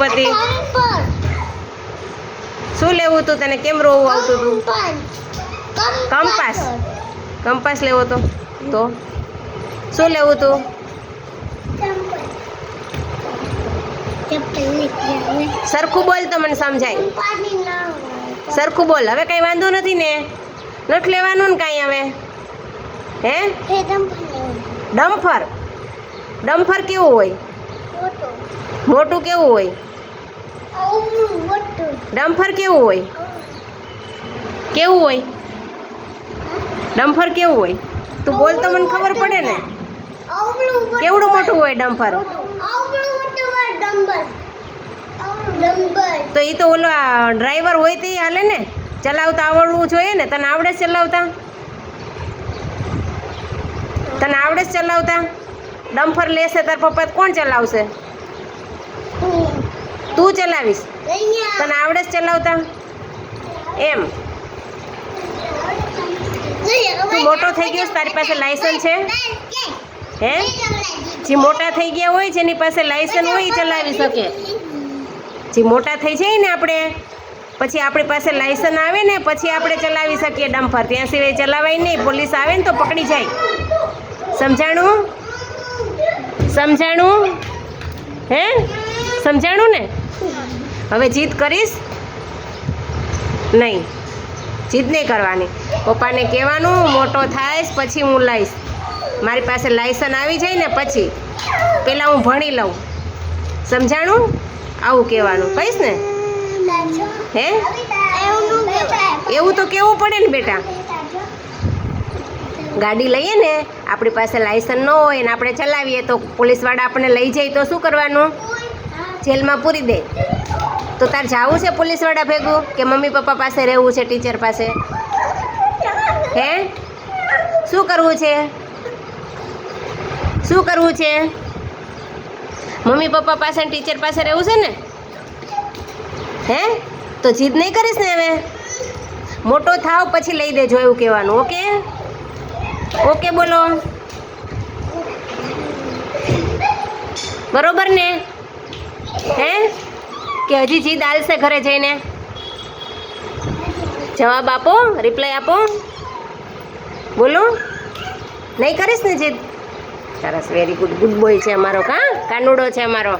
શ્રીપતિ શું લેવું હતું તને કેમ રોવું આવતું હતું કંપાસ. કંપાસ લેવો તો? તો? શું લેવું હતું સરખું બોલ તો મને સમજાય. સરખું બોલ. હવે કઈ વાંધો નથી ને? નથી લેવાનું ને કાંઈ હવે? હે? ડમ્ફર. ડમ્ફર કેવું હોય? મોટું કેવું હોય? ડમ્ફર કેવું હોય? કેવું હોય? ડમ્ફર કેવું હોય? તું બોલ તો મને ખબર પડે ને? કેવડું મોટું હોય ડમ્ફર? તો એ તો ઓલો ડ્રાઈવર હોય તે હાલે ને? ચલાવતા આવડવું જોઈએ ને? તને આવડે ચલાવતા? તને આવડે ચલાવતા? ડમ્ફર લેશે તાર પપ્પા કોણ ચલાવશે? તું ચલાવીશ. તને આવડે છે ચલાવતા? એમ. તું મોટો થઈ ગયો તારી પાસે લાયસન્સ છે? હે? જે મોટા થઈ ગયા હોય જેની પાસે લાયસન્સ હોય એ ચલાવી શકે. જે મોટા થઈ જાય ને આપણે પછી આપણી પાસે લાયસન્સ આવે ને પછી આપણે ચલાવી શકીએ ડમ્ફર ત્યાં સિવાય ચલાવાય નહીં પોલીસ આવે ને તો પકડી જાય. સમજાણું? સમજાણું? હે? સમજાણું ને? હવે જીદ કરીશ? નહીં. જીદ નહીં કરવાની. પપ્પાને કહેવાનું, મોટો થાયશ, પછી હું લઈશ. મારી પાસે લાયસન આવી જાય ને પછી. પહેલાં હું ભણી લઉં. સમજાણું? આવું કહેવાનું. કહીશ ને? હે? એવું તો કેવું પડે ને બેટા? ગાડી લઈએ ને. આપણી પાસે લાયસન ન હોય ને આપણે ચલાવીએ તો પોલીસવાળા આપણને લઈ જાય તો શું કરવાનું? જેલમાં પૂરી દે. તો તાર જાવું છે પોલીસવાળા ભેગું કે મમ્મી પપ્પા પાસે રહેવું છે ટીચર પાસે? હે? શું કરવું છે? શું કરવું છે? મમ્મી પપ્પા પાસે ટીચર પાસે રહેવું છે ને? હે? તો જીદ નહીં કરીશ ને હવે? મોટો થાવ પછી લઈ દેજો એવું કહેવાનું, ઓકે? ઓકે બોલો. બરોબર ને? કે હજી જીદ આલશે ઘરે જઈને? જવાબ આપો રિપ્લાય આપો. બોલો. નહીં કરીશ ને જીદ? સરસ વેરી ગુડ ગુડ બોય છે અમારો, કા? કાનુડો છે અમારો.